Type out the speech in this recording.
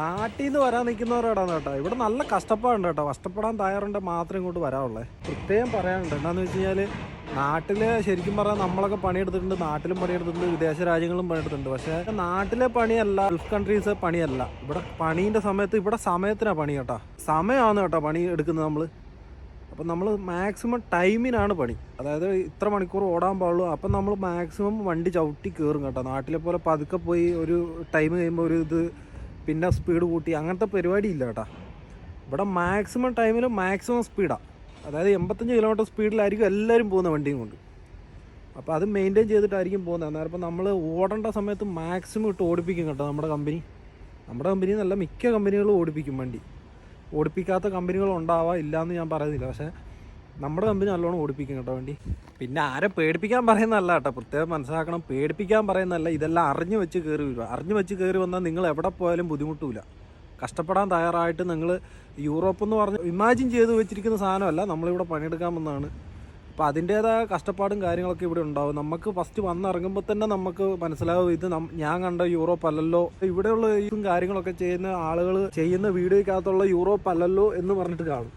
നാട്ടിൽ നിന്ന് വരാൻ നിൽക്കുന്നവരോടാണ് കേട്ടോ. ഇവിടെ നല്ല കഷ്ടപ്പാടുണ്ട് കേട്ടോ. കഷ്ടപ്പെടാൻ തയ്യാറുണ്ട് മാത്രം ഇങ്ങോട്ട് വരാവുള്ളേ. പ്രത്യേകം പറയാനുണ്ട് എന്താണെന്ന് വെച്ച് കഴിഞ്ഞാൽ നാട്ടിൽ ശരിക്കും പറഞ്ഞാൽ നമ്മളൊക്കെ പണിയെടുത്തിട്ടുണ്ട് നാട്ടിലും പണിയെടുത്തിട്ടുണ്ട് വിദേശ രാജ്യങ്ങളും പണിയെടുത്തിട്ടുണ്ട്. പക്ഷേ നാട്ടിലെ പണിയല്ല ഗൾഫ് കൺട്രീസ് പണിയല്ല. ഇവിടെ പണീന്റെ സമയത്ത് ഇവിടെ സമയത്തിനാണ് പണി കേട്ടോ. സമയമാണ് കേട്ടോ പണി എടുക്കുന്നത് നമ്മൾ അപ്പം നമ്മൾ മാക്സിമം ടൈമിനാണ് പണി. അതായത് ഇത്ര മണിക്കൂർ ഓടാൻ പാടുള്ളൂ. അപ്പം നമ്മൾ മാക്സിമം വണ്ടി ചവിട്ടി കയറും കേട്ടോ. നാട്ടിലെ പോലെ പതുക്കെ പോയി ഒരു ടൈം കഴിയുമ്പോൾ ഒരു ഇത് പിന്നെ സ്പീഡ് കൂട്ടി. അങ്ങനത്തെ പരിപാടി ഇല്ല കേട്ടോ. ഇവിടെ മാക്സിമം ടൈമിൽ മാക്സിമം സ്പീഡാണ് അതായത് എൺപത്തഞ്ച് കിലോമീറ്റർ സ്പീഡിലായിരിക്കും എല്ലാവരും പോകുന്ന വണ്ടിയും കൊണ്ട്. അപ്പോൾ അത് മെയിന്റെയിൻ ചെയ്തിട്ടായിരിക്കും പോകുന്നത്. അന്നേരം ഇപ്പം നമ്മൾ ഓടേണ്ട സമയത്ത് മാക്സിമം ഇട്ട് ഓടിപ്പിക്കും കേട്ടോ നമ്മുടെ കമ്പനി നമ്മുടെ കമ്പനി നല്ല മിക്ക കമ്പനികളും ഓടിപ്പിക്കും വണ്ടി. ഓടിപ്പിക്കാത്ത കമ്പനികൾ ഉണ്ടാവാം ഇല്ലയെന്ന് ഞാൻ പറയുന്നില്ല. പക്ഷേ നമ്മുടെ കമ്പനി നല്ലോണം ഓടിപ്പിക്കും കേട്ടോ വണ്ടി. പിന്നെ ആരെ പേടിപ്പിക്കാൻ പറയുന്നതല്ല കേട്ടോ. പ്രത്യേകം മനസ്സിലാക്കണം. പേടിപ്പിക്കാൻ പറയുന്നതല്ല. ഇതെല്ലാം അറിഞ്ഞു വെച്ച് കയറി വരിക. അറിഞ്ഞു വെച്ച് കയറി വന്നാൽ നിങ്ങൾ എവിടെ പോയാലും ബുദ്ധിമുട്ടില്ല കഷ്ടപ്പെടാൻ തയ്യാറായിട്ട് നിങ്ങൾ യൂറോപ്പ് എന്ന് പറഞ്ഞ് ഇമാജിൻ ചെയ്ത് വെച്ചിരിക്കുന്ന സാധനമല്ല നമ്മളിവിടെ പണിയെടുക്കാൻ വന്നതാണ്. അപ്പോൾ അതിന്റേതായ കഷ്ടപ്പാടും കാര്യങ്ങളൊക്കെ ഇവിടെ ഉണ്ടാവും. നമുക്ക് ഫസ്റ്റ് വന്നിറങ്ങുമ്പോൾ തന്നെ നമുക്ക് മനസ്സിലാവും ഇത് ഞാൻ കണ്ട യൂറോപ്പ് അല്ലല്ലോ. ഇവിടെയുള്ള ഇതും കാര്യങ്ങളൊക്കെ ചെയ്യുന്ന ആളുകൾ ചെയ്യുന്ന വീഡിയോയ്ക്കകത്തുള്ള യൂറോപ്പ് അല്ലല്ലോ എന്ന് പറഞ്ഞിട്ട് കാണും.